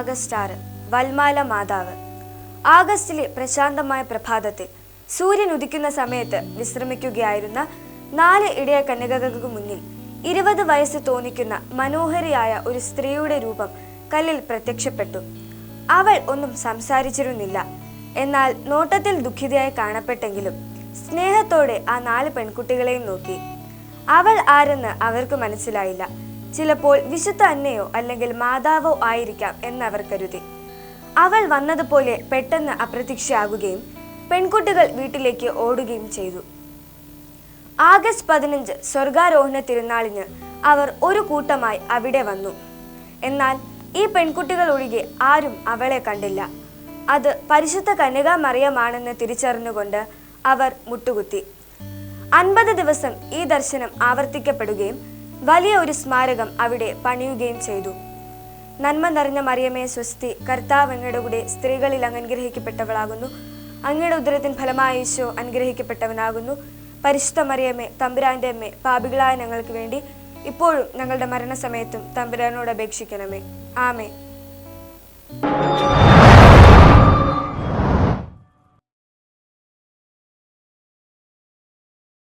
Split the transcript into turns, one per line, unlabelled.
August ആറ് വൽമാല മാതാവ്. ആഗസ്റ്റിലെ പ്രശാന്തമായ പ്രഭാതത്തിൽ സൂര്യൻ ഉദിക്കുന്ന സമയത്ത് വിശ്രമിക്കുകയായിരുന്ന നാല് ഇടയ കന്യകകൾക്ക് മുന്നിൽ ഇരുപത് വയസ്സ് തോന്നിക്കുന്ന മനോഹരിയായ ഒരു സ്ത്രീയുടെ രൂപം കല്ലിൽ പ്രത്യക്ഷപ്പെട്ടു. അവൾ ഒന്നും സംസാരിച്ചിരുന്നില്ല. എന്നാൽ നോട്ടത്തിൽ ദുഃഖിതയായി കാണപ്പെട്ടെങ്കിലും സ്നേഹത്തോടെ ആ നാല് പെൺകുട്ടികളെയും നോക്കി. അവൾ ആരെന്ന് അവർക്ക് മനസ്സിലായില്ല. ചിലപ്പോൾ വിശുദ്ധ അന്നയോ അല്ലെങ്കിൽ മാതാവോ ആയിരിക്കാം എന്നവർ കരുതി. അവൾ വന്നതുപോലെ പെട്ടെന്ന് അപ്രത്യക്ഷയാകുകയും പെൺകുട്ടികൾ വീട്ടിലേക്ക് ഓടുകയും ചെയ്തു. ആഗസ്റ്റ് പതിനഞ്ച് സ്വർഗാരോഹണ തിരുനാളിന് അവർ ഒരു കൂട്ടമായി അവിടെ വന്നു. എന്നാൽ ഈ പെൺകുട്ടികൾ ഒഴികെ ആരും അവളെ കണ്ടില്ല. അത് പരിശുദ്ധ കന്യകാ മറിയമാണെന്ന് തിരിച്ചറിഞ്ഞുകൊണ്ട് അവർ മുട്ടുകുത്തി. അൻപത് ദിവസം ഈ ദർശനം ആവർത്തിക്കപ്പെടുകയും വലിയ ഒരു സ്മാരകം അവിടെ പണിയുകയും ചെയ്തു. നന്മ നിറഞ്ഞ മറിയമേ സ്വസ്തി കർത്താവ് അങ്ങയുടെ കൂടെ സ്ത്രീകളിൽ അങ്ങ് അനുഗ്രഹിക്കപ്പെട്ടവളാകുന്നു അങ്ങയുടെ ഉദരത്തിൻ ഫലമായ ഈശോ അനുഗ്രഹിക്കപ്പെട്ടവനാകുന്നു. പരിശുദ്ധ മറിയമ്മേ തമ്പുരാന്റെ അമ്മേ പാപികളായ ഞങ്ങൾക്ക് വേണ്ടി ഇപ്പോഴും ഞങ്ങളുടെ മരണസമയത്തും തമ്പുരാനോട് അപേക്ഷിക്കണമേ. ആമേ